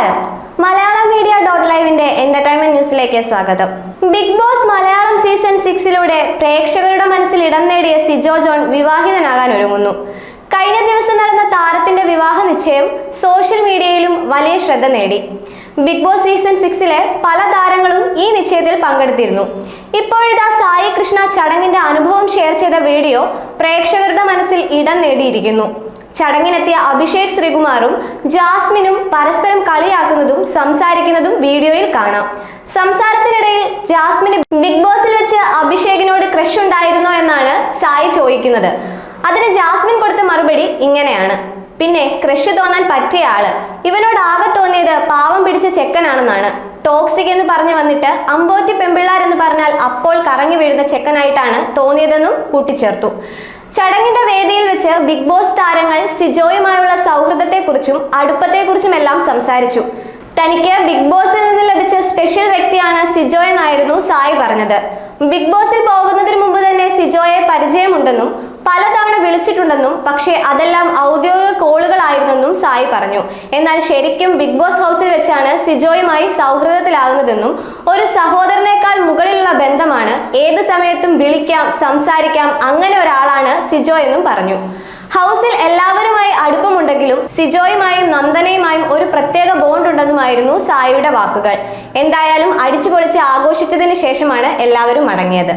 നമസ്കാരം. Malayalam media dot ലൈവിന്റെ entertainment ന്യൂസിലേക്ക് സ്വാഗതം. ബിഗ് ബോസ് മലയാളം സീസൺ സിക്സിലൂടെ പ്രേക്ഷകരുടെ മനസ്സിൽ ഇടം നേടിയ സിജോ ജോൺ വിവാഹിതനാകാൻ ഒരുങ്ങുന്നു. കഴിഞ്ഞ ദിവസം നടന്ന താരത്തിന്റെ വിവാഹ നിശ്ചയം സോഷ്യൽ മീഡിയയിലും വലിയ ശ്രദ്ധ നേടി. ബിഗ് ബോസ് സീസൺ സിക്സിലെ പല താരങ്ങളും ഈ നിശ്ചയത്തിൽ പങ്കെടുത്തിരുന്നു. ഇപ്പോഴിതാ സായി കൃഷ്ണ ചടങ്ങിന്റെ അനുഭവം ഷെയർ ചെയ്ത വീഡിയോ പ്രേക്ഷകരുടെ മനസ്സിൽ ഇടം നേടിയിരിക്കുന്നു. ചടങ്ങിനെത്തിയ അഭിഷേക് ശ്രീകുമാറും ജാസ്മിനും പരസ്പരം കളിയാക്കുന്നതും സംസാരിക്കുന്നതും വീഡിയോയിൽ കാണാം. സംസാരത്തിനിടയിൽ ജാസ്മിന് ബിഗ് ബോസിൽ വെച്ച് അഭിഷേകിനോട് ക്രഷ് ഉണ്ടായിരുന്നോ എന്നാണ് സായി ചോദിക്കുന്നത്. അതിന് ജാസ്മിൻ കൊടുത്ത മറുപടി ഇങ്ങനെയാണ്. പിന്നെ ക്രഷ് തോന്നാൻ പറ്റിയ ആൾ. ഇവനോട് ആകെ തോന്നിയത് പാവം പിടിച്ച ചെക്കനാണെന്നാണ്. ടോക്സിക് എന്ന് പറഞ്ഞു വന്നിട്ട് അമ്പോറ്റി പെമ്പിള്ളാർ എന്ന് പറഞ്ഞാൽ അപ്പോൾ കറങ്ങി വീഴുന്ന ചെക്കനായിട്ടാണ് തോന്നിയതെന്നും കൂട്ടിച്ചേർത്തു. ചടങ്ങിന്റെ വേദിയിൽ വെച്ച് ബിഗ് ബോസ് താരങ്ങൾ സിജോയുമായുള്ള സൗഹൃദത്തെക്കുറിച്ചും അടുപ്പത്തെക്കുറിച്ചും എല്ലാം സംസാരിച്ചു. തനിക്ക് ബിഗ് ബോസിൽ നിന്ന് ലഭിച്ച സ്പെഷ്യൽ വ്യക്തിയാണ് സിജോ എന്നായിരുന്നു സായി പറഞ്ഞത്. ബിഗ് ബോസിൽ പോകുന്നതിന് മുമ്പ് തന്നെ സിജോയെ പരിചയമുണ്ടെന്നും പലതവണ വിളിച്ചിട്ടുണ്ടെന്നും പക്ഷേ അതെല്ലാം ഔദ്യോഗിക കോളുകളായിരുന്നെന്നും സായി പറഞ്ഞു. എന്നാൽ ശരിക്കും ബിഗ് ബോസ് ഹൗസിൽ വെച്ചാണ് സിജോയുമായി സൗഹൃദത്തിലാകുന്നതെന്നും ഒരു സഹോദരനേക്കാൾ ബന്ധമാണ് ഏത് സമയത്തും വിളിക്കാം സംസാരിക്കാം അങ്ങനെ ഒരാളാണ് സിജോ എന്നും പറഞ്ഞു. ഹൗസിൽ എല്ലാവരുമായി അടുപ്പമുണ്ടെങ്കിലും സിജോയുമായും നന്ദനയുമായും ഒരു പ്രത്യേക ബോണ്ട് ഉണ്ടെന്നുമായിരുന്നു സായിയുടെ വാക്കുകൾ. എന്തായാലും അടിച്ചു പൊളിച്ച് ആഘോഷിച്ചതിന് ശേഷമാണ് എല്ലാവരും മടങ്ങിയത്.